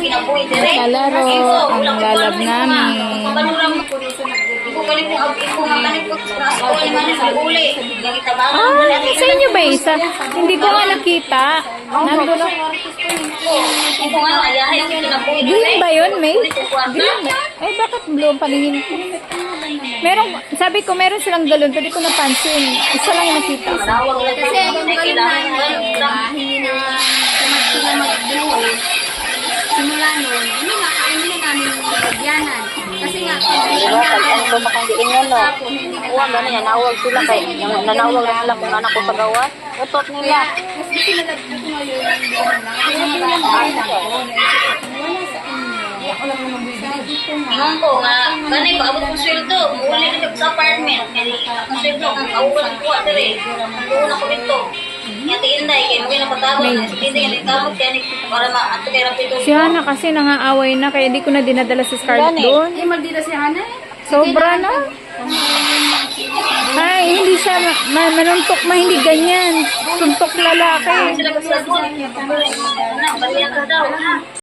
kinabuhi dire. Kalaro, ang lalab namin. Ah, sa inyo ba isa? Hindi ko nga nakita. Nandun ako. Green ba yun, May? Green ba? Eh, bakit blue ang paningin ko? Meron, sabi ko, meron silang galon, pero di ko napansin. Isa lang yung nakita. Kasi nilagyanan. Kasi nga, pag Diba? Pag ano ba makandiin yan, no? hindi na yan. Nawag sila kay, nang- nanawag na sila kung anak ko sa gawas. Utot nila. lang. Kasi hindi lang tayo lang. Wala sa inyo. Ako lang naman Sabi ko nga. Ingon ko nga, ganay pa abot kong sweldo, muli na sa apartment. Kaya ang sweldo, ang kauwan ang kuha dire. Ang kuha ko dito. Si Hana kasi nangaaway na, kaya di ko na dinadala si Scarlett Gani. doon. Eh, maldita si Hana eh. Sobra na. Ay, hindi siya ma- manuntok ma, hindi ganyan. Suntok lalaki.